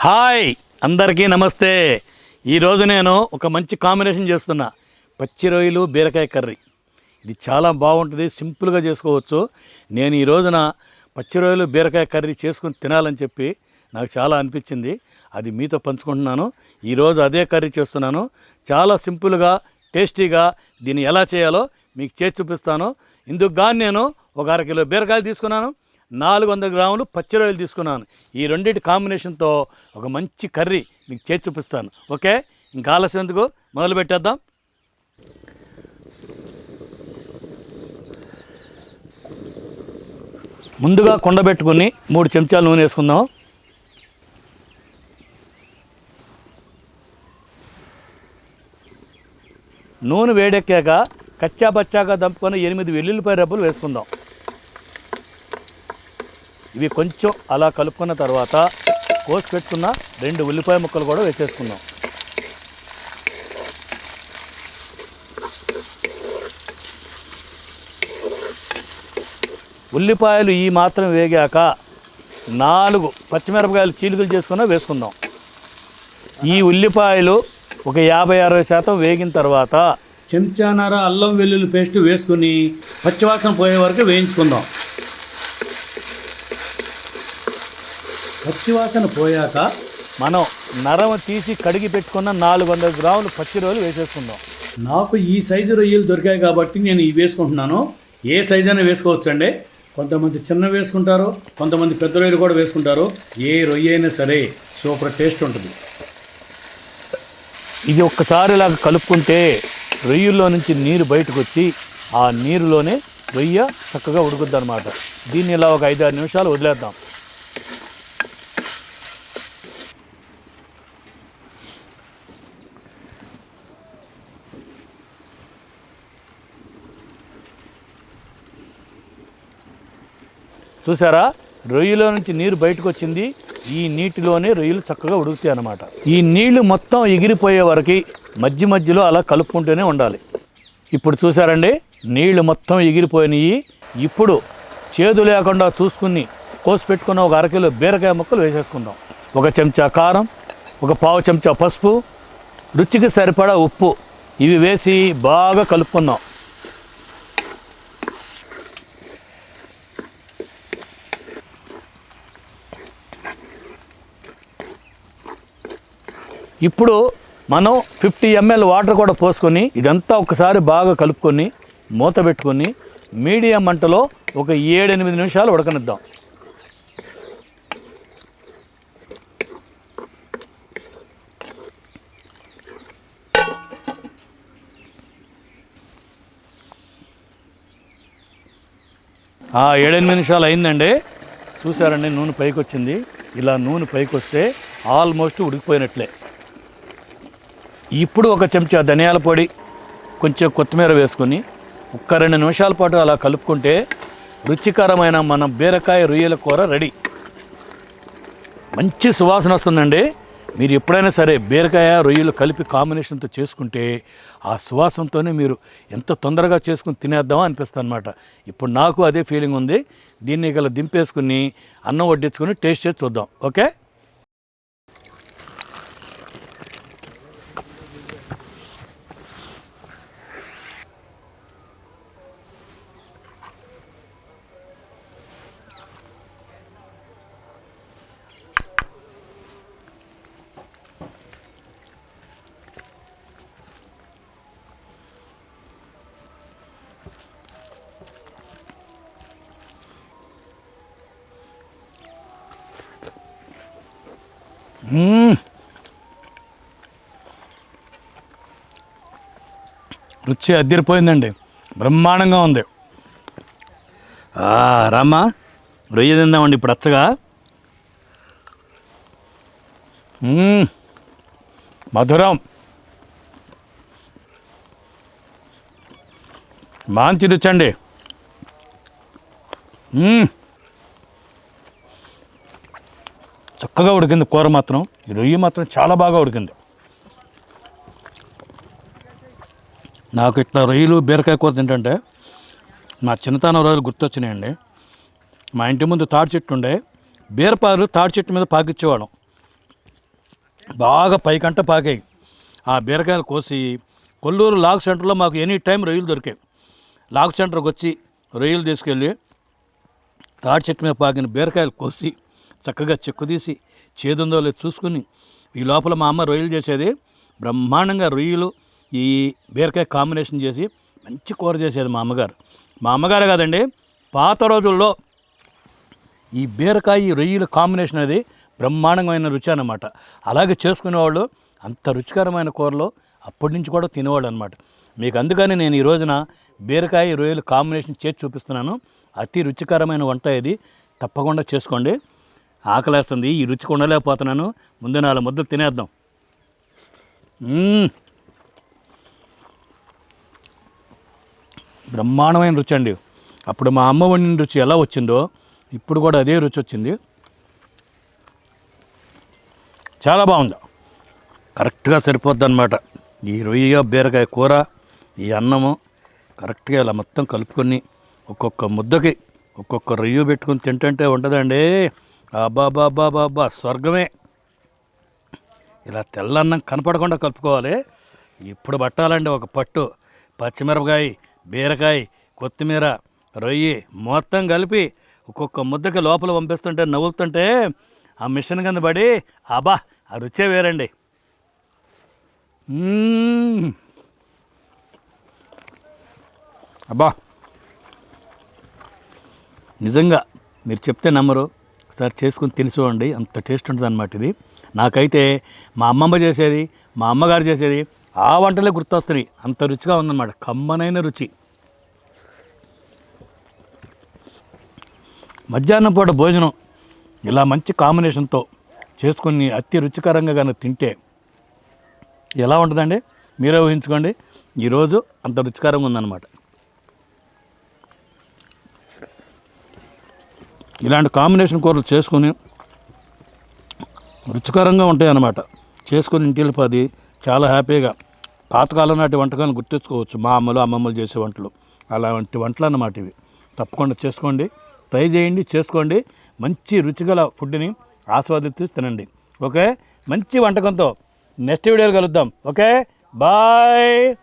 Hi! అందరికీ నమస్తే. ఈరోజు నేను ఒక మంచి కాంబినేషన్ చేస్తున్నా. పచ్చి రొయ్యలు బీరకాయ కర్రీ. ఇది చాలా బాగుంటుంది సింపుల్గా చేసుకోవచ్చు. నేను ఈ రోజున పచ్చి రొయ్యలు బీరకాయ కర్రీ చేసుకుని తినాలని చెప్పి నాకు చాలా అనిపించింది. అది మీతో పంచుకుంటున్నాను. ఈరోజు అదే కర్రీ చేస్తున్నాను. చాలా సింపుల్గా టేస్టీగా దీన్ని ఎలా చేయాలో మీకు చేసి చూపిస్తాను. ఇందుకు నేను ఒక అర కిలో బీరకాయలు తీసుకున్నాను. నాలుగు వందల గ్రాములు పచ్చి రొయ్యలు తీసుకున్నాను. ఈ రెండింటి కాంబినేషన్తో ఒక మంచి కర్రీ మీకు చేసి చూపిస్తాను. ఓకే? ఇంకా ఆలస్యం ఎందుకు? మొదలు పెట్టేద్దాం. ముందుగా కొండబెట్టుకుని మూడు చెంచాలు నూనె వేసుకుందాం. నూనె వేడెక్కాక కచ్చా బచ్చాగా దంపుకొని ఎనిమిది వెల్లుల్లిపాయ రబ్బులు వేసుకుందాం. ఇవి కొంచెం అలా కలుపుకున్న తర్వాత కోసి పెట్టుకున్న రెండు ఉల్లిపాయ ముక్కలు కూడా వేసేసుకుందాం. ఉల్లిపాయలు ఈ మాత్రం వేగాక నాలుగు పచ్చిమిరపకాయలు చీలికలు చేసుకున్న వేసుకుందాం. ఈ ఉల్లిపాయలు ఒక యాభై అరవై శాతం వేగిన తర్వాత చెంచానర అల్లం వెల్లుల్లి పేస్ట్ వేసుకుని పచ్చివాసన పోయే వరకు వేయించుకుందాం. పచ్చివాసన పోయాక మనం నరమ తీసి కడిగి పెట్టుకున్న నాలుగు వందల గ్రాములు పచ్చి రొయ్యలు వేసేసుకుందాం. నాకు ఈ సైజు రొయ్యలు దొరికాయి కాబట్టి నేను ఇవి వేసుకుంటున్నాను. ఏ సైజు అయినా వేసుకోవచ్చండి. కొంతమంది చిన్న వేసుకుంటారు కొంతమంది పెద్ద రొయ్యలు కూడా వేసుకుంటారు. ఏ రొయ్య అయినా సరే సూపర్ టేస్ట్ ఉంటుంది. ఇది ఒక్కసారి ఇలాగ కలుపుకుంటే రొయ్యల్లో నుంచి నీరు బయటకు వచ్చి ఆ నీరులోనే రొయ్య చక్కగా ఉడుకుద్ది అనమాట దీన్ని ఇలా ఒక ఐదారు నిమిషాలు వదిలేద్దాం. చూసారా రొయ్యలో నుంచి నీరు బయటకు వచ్చింది ఈ నీటిలోనే రొయ్యలు చక్కగా ఉడుకుతాయి అన్నమాట. ఈ నీళ్ళు మొత్తం ఎగిరిపోయే వరకు మధ్య మధ్యలో అలా కలుపుకుంటూనే ఉండాలి. ఇప్పుడు చూసారండి నీళ్ళు మొత్తం ఎగిరిపోయినాయి. ఇప్పుడు చేదు లేకుండా చూసుకుని కోసి పెట్టుకున్న ఒక అరకిలో బీరకాయ ముక్కలు వేసేసుకుందాం. ఒక చెంచా కారం ఒక పావు చెంచా పసుపు రుచికి సరిపడా ఉప్పు. ఇవి వేసి బాగా కలుపుకుందాం. ఇప్పుడు మనం ఫిఫ్టీ ఎంఎల్ వాటర్ కూడా పోసుకొని ఇదంతా ఒకసారి బాగా కలుపుకొని మూత పెట్టుకొని మీడియం మంటలో ఒక ఏడెనిమిది నిమిషాలు ఉడకనిద్దాం. ఆ ఏడెనిమిది నిమిషాలు అయిందండి. చూసారండి నూనె పైకి వచ్చింది ఇలా నూనె పైకి వస్తే ఆల్మోస్ట్ ఉడికిపోయినట్లే. ఇప్పుడు ఒక చెంచా ధనియాల పొడి కొంచెం కొత్తిమీర వేసుకొని ఒక్క రెండు నిమిషాల పాటు అలా కలుపుకుంటే రుచికరమైన మన బీరకాయ రొయ్యల కూర రెడీ. మంచి సువాసన వస్తుందండి. మీరు ఎప్పుడైనా సరే బీరకాయ రొయ్యలు కలిపి కాంబినేషన్తో చేసుకుంటే ఆ సువాసనతోనే మీరు ఎంత తొందరగా చేసుకుని తినేద్దామా అనిపిస్తుంది అనమాట ఇప్పుడు నాకు అదే ఫీలింగ్ ఉంది. దీన్ని గల దింపేసుకుని అన్నం వడ్డించుకొని టేస్ట్ చేసి చూద్దాం. ఓకే? రుచి అద్దరిపోయిందండి. బ్రహ్మాండంగా ఉంది. రామ్మా రొయ్య తిందామండి ఇప్పుడు అచ్చగా. మధురం. మంచి రుచి అండి మ్మ్. చక్కగా ఉడికింది కూర మాత్రం. ఈ రొయ్యి మాత్రం చాలా బాగా ఉడికింది. నాకు ఇట్లా రొయ్యలు బీరకాయ కూర తింటుంటే నా చిన్నతనం రోజులు గుర్తొచ్చినాయండి. మా ఇంటి ముందు తాడి చెట్టు ఉండే. బీరపాలు తాడి చెట్టు మీద పాకిచ్చేవాడు బాగా పైకంట పాకాయి. ఆ బీరకాయలు కోసి కొల్లూరు లాగ్ సెంటర్లో మాకు ఎనీ టైం రొయ్యలు దొరికాయి లాగ్ సెంటర్కి వచ్చి రొయ్యలు తీసుకెళ్ళి తాడి చెట్టు మీద పాకిన బీరకాయలు కోసి చక్కగా చెక్కు తీసి చేదుందో లేదు చూసుకుని ఈ లోపల మా అమ్మ రొయ్యలు చేసేది. బ్రహ్మాండంగా రొయ్యలు ఈ బీరకాయ కాంబినేషన్ చేసి మంచి కూర చేసేది మా అమ్మగారు. మా అమ్మగారు కాదండి పాత రోజుల్లో ఈ బీరకాయ రొయ్యల కాంబినేషన్ అనేది బ్రహ్మాండమైన రుచి అనమాట అలాగే చేసుకునేవాళ్ళు అంత రుచికరమైన కూరలు అప్పటి నుంచి కూడా తినేవాళ్ళు అనమాట మీకు అందుకని నేను ఈ రోజున బీరకాయ రొయ్యలు కాంబినేషన్ చేసి చూపిస్తున్నాను. అతి రుచికరమైన వంట ఇది. తప్పకుండా చేసుకోండి. ఆకలేస్తుంది ఈ రుచి కొండలేకపోతున్నాను. ముందు నాలుగు ముద్దలు తినేద్దాం. బ్రహ్మాండమైన రుచి అండి. అప్పుడు మా అమ్మ వండిన రుచి ఎలా వచ్చిందో ఇప్పుడు కూడా అదే రుచి వచ్చింది. చాలా బాగుంది. కరెక్ట్గా సరిపోద్ది అనమాట ఈ రొయ్య బీరకాయ కూర ఈ అన్నము కరెక్ట్గా ఇలా మొత్తం కలుపుకొని ఒక్కొక్క ముద్దకి ఒక్కొక్క రొయ్య పెట్టుకొని తింటుంటే ఉంటుందండి. అబ్బాబాబాబాబా స్వర్గమే. ఇలా తెల్లన్నం కనపడకుండా కలుపుకోవాలి. ఇప్పుడు పట్టాలండి ఒక పట్టు. పచ్చిమిరపకాయ బీరకాయ కొత్తిమీర రొయ్యి మొత్తం కలిపి ఒక్కొక్క ముద్దకి లోపల పంపిస్తుంటే నవ్వుతుంటే ఆ మిషన్ కింద పడి అబా ఆ రుచే వేరండి. అబ్బా. నిజంగా మీరు చెప్తే నమ్మరు. ఒకసారి చేసుకుని తెలుసుకోండి అంత టేస్ట్ ఉంటుంది అనమాట ఇది. నాకైతే మా అమ్మమ్మ చేసేది మా అమ్మగారు చేసేది ఆ వంటలే గుర్తొస్తున్నాయి అంత రుచిగా ఉందన్నమాట. కమ్మనైన రుచి. మధ్యాహ్నం పూట భోజనం ఇలా మంచి కాంబినేషన్తో చేసుకుని అతి రుచికరంగా కనుక తింటే ఎలా ఉంటుందండి? మీరే ఊహించుకోండి. ఈరోజు అంత రుచికరంగా ఉందన్నమాట. ఇలాంటి కాంబినేషన్ కూరలు చేసుకొని రుచికరంగా ఉంటాయి అన్నమాట చేసుకొని ఇంటికి పది చాలా హ్యాపీగా. పాతకాలం నాటి వంటకాలను గుర్తించుకోవచ్చు. మా అమ్మలు అమ్మమ్మలు చేసే వంటలు. అలాంటి వంటలు అన్నమాట ఇవి. తప్పకుండా చేసుకోండి. ట్రై చేయండి చేసుకోండి. మంచి రుచిగల ఫుడ్ని ఆస్వాదిస్తూ తినండి. ఓకే? మంచి వంటకంతో నెక్స్ట్ వీడియోలు కలుద్దాం. ఓకే? బాయ్!